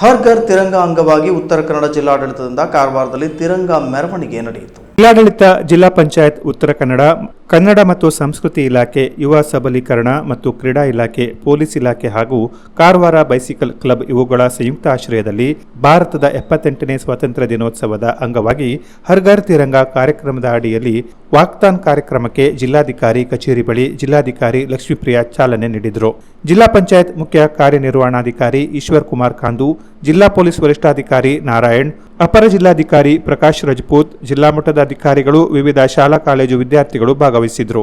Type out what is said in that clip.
ಹರ್ ಘರ್ ತಿರಂಗ ಅಂಗವಾಗಿ ಉತ್ತರ ಕನ್ನಡ ಜಿಲ್ಲಾಡಳಿತದಿಂದ ಕಾರವಾರದಲ್ಲಿ ತಿರಂಗ ಮೆರವಣಿಗೆ ನಡೆಯಿತು. ಜಿಲ್ಲಾಡಳಿತ, ಜಿಲ್ಲಾ ಪಂಚಾಯತ್, ಉತ್ತರ ಕನ್ನಡ ಕನ್ನಡ ಮತ್ತು ಸಂಸ್ಕೃತಿ ಇಲಾಖೆ, ಯುವ ಸಬಲೀಕರಣ ಮತ್ತು ಕ್ರೀಡಾ ಇಲಾಖೆ, ಪೊಲೀಸ್ ಇಲಾಖೆ ಹಾಗೂ ಕಾರವಾರ ಬೈಸಿಕಲ್ ಕ್ಲಬ್ ಇವುಗಳ ಸಂಯುಕ್ತ ಆಶ್ರಯದಲ್ಲಿ ಭಾರತದ ಎಪ್ಪತ್ತೆಂಟನೇ ಸ್ವಾತಂತ್ರ್ಯ ದಿನೋತ್ಸವದ ಅಂಗವಾಗಿ ಹರ್ಘರ್ ತಿರಂಗ ಕಾರ್ಯಕ್ರಮದ ಅಡಿಯಲ್ಲಿ ವಾಕ್ತಾನ್ ಕಾರ್ಯಕ್ರಮಕ್ಕೆ ಜಿಲ್ಲಾಧಿಕಾರಿ ಕಚೇರಿ ಬಳಿ ಜಿಲ್ಲಾಧಿಕಾರಿ ಲಕ್ಷ್ಮೀಪ್ರಿಯಾ ಚಾಲನೆ ನೀಡಿದರು. ಜಿಲ್ಲಾ ಪಂಚಾಯತ್ ಮುಖ್ಯ ಕಾರ್ಯನಿರ್ವಹಣಾಧಿಕಾರಿ ಈಶ್ವರ್ ಕುಮಾರ್ ಖಾಂದು ಜಿಲ್ಲಾ ಪೊಲೀಸ್ ವರಿಷ್ಠಾಧಿಕಾರಿ ನಾರಾಯಣ್ ಅಪರ ಜಿಲ್ಲಾಧಿಕಾರಿ ಪ್ರಕಾಶ್ ರಜಪೂತ್ ಜಿಲ್ಲಾ ಮಟ್ಟದ ಅಧಿಕಾರಿಗಳು ವಿವಿಧ ಶಾಲಾ ಕಾಲೇಜು ವಿದ್ಯಾರ್ಥಿಗಳು ಭಾಗವಹಿಸಿದ್ರು